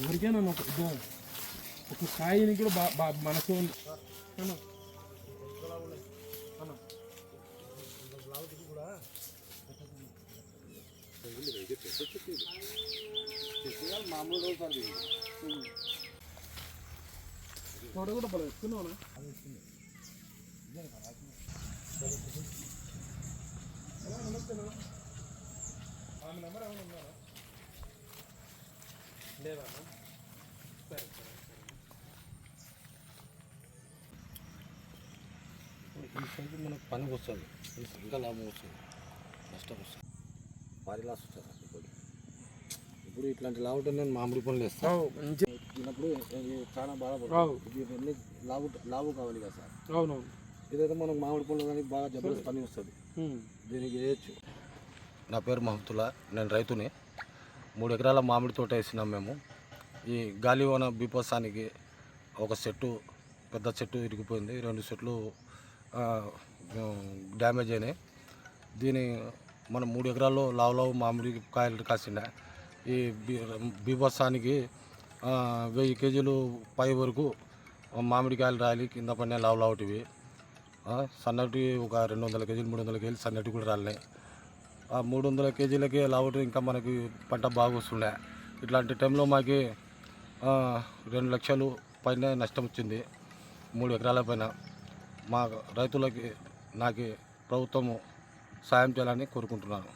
ఎవరికైనా ఒక ఇదో ఒక స్థాయిని కూడా బా బా మనసు ఉంది మామూలు కూడా ఆమె నెంబర్ ఏమైనా ఉందా? లేదా? సరే సరే ఈ సైజు మనకు పనికి వస్తుంది. ఇంకా లాభం వస్తుంది. నష్టం వస్తుంది. భారీ లాస్ వస్తుంది ఇప్పుడు. ఇప్పుడు ఇట్లాంటి లావుట నేను మామిడి పనులు వేస్తాను తిన్నప్పుడు చాలా. బాధపడుతుంది అన్ని లావు లావు కావాలి కదా సార్. అవునవును. ఇదైతే మనకు మామిడి పనులు కానీ బాగా జబర్దస్త్ పని వస్తుంది. దీనికి వేయచ్చు. నా పేరు మహతుల్లా నేను రైతుని. మూడు ఎకరాల మామిడి తోట వేసినాం మేము. ఈ గాలివన బీపసానికి ఒక చెట్టు పెద్ద చెట్టు ఇరిగిపోయింది. రెండు చెట్లు ఆ, డ్యామేజ్ అయినాయి. దీని మనం మూడు ఎకరాల్లో లావు లావు మామిడి కాయలు కాసిండే. ఈ బీ బీభత్సానికి ఆ, వెయ్యి కేజీలు పై వరకు మామిడికాయలు రాలి కింద పడిన లావు లావుటివి. సన్నటి ఒక రెండు వందల కేజీలు మూడు వందల కేజీలు సన్నటి కూడా రాలినాయి. ఆ మూడు వందల కేజీలకి లావుటి ఇంకా మనకి పంట బాగా వస్తుండే. ఇట్లాంటి టైంలో మాకు రెండు లక్షలు పైన నష్టం వచ్చింది. మూడు ఎకరాల పైన మా రైతులకి నాకు ప్రభుత్వము సాయం చేయాలని కోరుకుంటున్నాను.